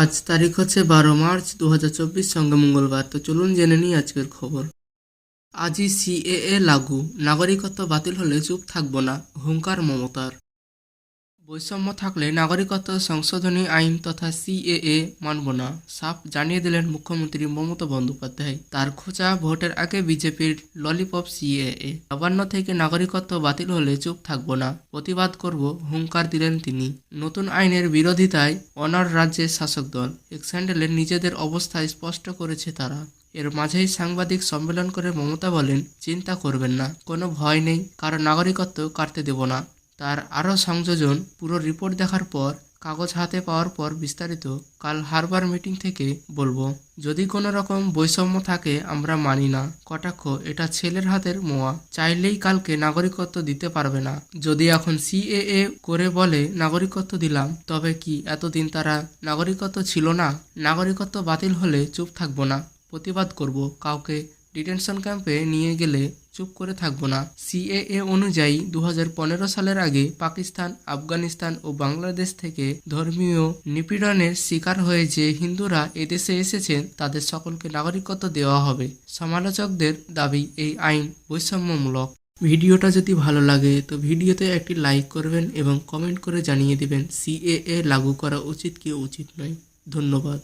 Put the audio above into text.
আজ তারিখ হচ্ছে বারো মার্চ দু হাজার চব্বিশ সঙ্গে মঙ্গলবার। তো চলুন জেনে নিই আজকের খবর। আজই সিএএ লাগু। নাগরিকত্ব বাতিল হলে চুপ থাকব না, হুঙ্কার মমতার। বৈষম্য থাকলে নাগরিকত্ব সংশোধনী আইন তথা সিএএ মানব না। সাফ জানিয়ে দিলেন মুখ্যমন্ত্রী মমতা বন্দ্যোপাধ্যায়। তার খোঁচা ভোটের আগে বিজেপির ললিপপ সিএএ। নবান্ন থেকে নাগরিকত্ব বাতিল হলে চুপ থাকব না। প্রতিবাদ করব, হুঙ্কার দিলেন তিনি। নতুন আইনের বিরোধিতায় অনার রাজ্যের শাসক দল। এক স্যান্ডেলে নিজেদের অবস্থা স্পষ্ট করেছে তারা। এর মাঝেই সাংবাদিক সম্মেলন করে মমতা বলেন, চিন্তা করবেন না। কোনো ভয় নেই। কারও নাগরিকত্ব কাটতে দেব না। তার আরও সংযোজন পুরো রিপোর্ট দেখার পর, কাগজ হাতে পাওয়ার পর বিস্তারিত কাল হারবার মিটিং থেকে বলব, যদি কোনো রকম বৈষম্য থাকে আমরা মানি না। কটাক্ষ, এটা ছেলের হাতের মোয়া। চাইলেই কালকে নাগরিকত্ব দিতে পারবে না। যদি এখন সিএএ করে বলে, নাগরিকত্ব দিলাম তবে কি এতদিন তারা নাগরিকত্ব ছিল না? নাগরিকত্ব বাতিল হলে চুপ থাকব না। প্রতিবাদ করব কাউকে। ডিটেনশন ক্যাম্পে নিয়ে গেলে চুপ করে থাকব না। সিএএ অনুযায়ী দু হাজার পনেরো সালের আগে পাকিস্তান, আফগানিস্তান ও বাংলাদেশ থেকে ধর্মীয় নিপীড়নের শিকার হয়ে যে হিন্দুরা এদেশে এসেছেন, তাদের সকলকে নাগরিকত্ব দেওয়া হবে। সমালোচকদের দাবি, এই আইন বৈষম্যমূলক। ভিডিওটা যদি ভালো লাগে, তো ভিডিওতে একটি লাইক করবেন এবং কমেন্ট করে জানিয়ে দেবেন, সিএএ লাগু করা উচিত কি উচিত নয়। ধন্যবাদ।